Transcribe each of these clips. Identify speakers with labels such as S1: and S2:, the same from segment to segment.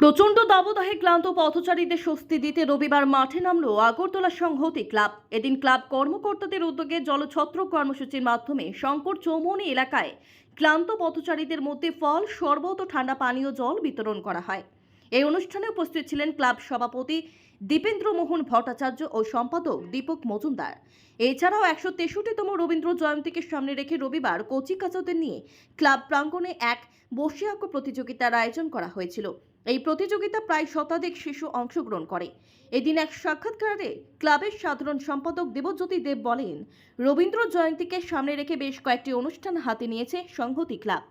S1: প্রচণ্ড দাবদাহে ক্লান্ত পথচারীদের স্বস্তি দিতে রবিবার মাঠে নামলো আগরতলা সংহতি ক্লাব। এদিন ক্লাব কর্মকর্তাদের উদ্যোগে জলছত্র কর্মসূচির মাধ্যমে শঙ্কর চৌমনি এলাকায় ক্লান্ত পথচারীদের মধ্যে ফল, শরবত ও ঠান্ডা পানীয় জল বিতরণ করা হয়। এই অনুষ্ঠানে উপস্থিত ছিলেন ক্লাব সভাপতি দীপেন্দ্র মোহন ভট্টাচার্য ও সম্পাদক দীপক মজুমদার। এছাড়াও একশো তেষট্টিতম রবীন্দ্র জয়ন্তীকে সামনে রেখে রবিবার কচি কাচাদের নিয়ে ক্লাব প্রাঙ্গণে এক বসে আঁকো প্রতিযোগিতার আয়োজন করা হয়েছিল। এই প্রতিযোগিতা প্রায় শতাধিক শিশু অংশগ্রহণ করে। এদিন এক সাক্ষাৎকারে ক্লাবের সাধারণ সম্পাদক দেবজ্যোতি দেব বলেন, রবীন্দ্র জয়ন্তীকে সামনে রেখে বেশ কয়েকটি অনুষ্ঠান হাতে নিয়েছে সংহতি ক্লাব।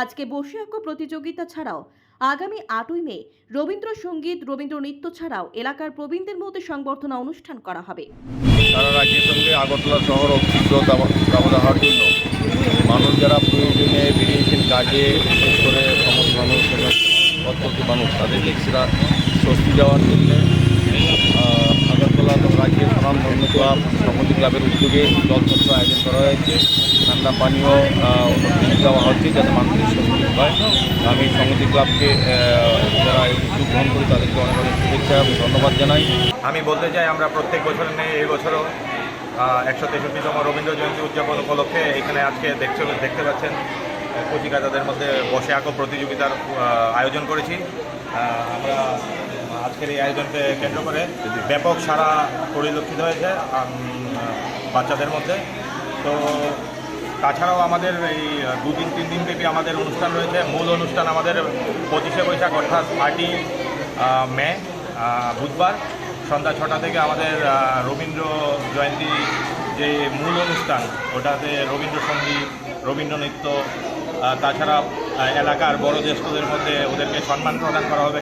S1: আজকে আঁকো প্রতিযোগিতা ছাড়াও আগামী আটই মে রবীন্দ্রসঙ্গীত রবীন্দ্র নৃত্য ছাড়াও এলাকার প্রবীণদের মধ্যে সংবর্ধনা অনুষ্ঠান করা হবে।
S2: মানুষ যারা প্রয়োজনে বেরিয়েছেন কাজে, বিশেষ করে সমস্ত মানুষ প্রত্যেকটি মানুষ তাদের কিছুটা স্বস্তি দেওয়ার জন্য আগরতলা রাজ্যের স্বনাম ধর্ম ক্লাব সমতি ক্লাবের উদ্যোগে জলছত্র আয়োজন করা হয়েছে। ঠান্ডা পানীয় দেওয়া হচ্ছে যাতে মানুষের স্বস্তি হয়। আমি সংহতি ক্লাবকে যারা উদ্যোগ গ্রহণ করে তাদেরকে অনেক অনেক শুভেচ্ছা এবং ধন্যবাদ জানাই।
S3: আমি বলতে চাই, আমরা প্রত্যেক বছর নেই এই বছরও একশো তেষট্টিতম রবীন্দ্র জয়ন্তী উদযাপন উপলক্ষে এখানে আজকে দেখতে দেখতে পাচ্ছেন কচিকাতাদের মধ্যে বসে আঁকো প্রতিযোগিতার আয়োজন করেছি। আমরা আজকের এই আয়োজনকে কেন্দ্র করে ব্যাপক সারা পরিলক্ষিত হয়েছে বাচ্চাদের মধ্যে। তো তাছাড়াও আমাদের এই দুদিন তিন দিন ব্যাপী আমাদের অনুষ্ঠান রয়েছে। মূল অনুষ্ঠান আমাদের পঁচিশে বৈশাখ, অর্থাৎ আটই মে বুধবার। সন্ধ্যা ছটা থেকে আমাদের রবীন্দ্র জয়ন্তী যে মূল অনুষ্ঠান, ওটাতে রবীন্দ্রসঙ্গীত রবীন্দ্র নৃত্য তাছাড়া এলাকার বড় জ্যেষ্ঠদের মধ্যে ওদেরকে সম্মান প্রদান করা হবে।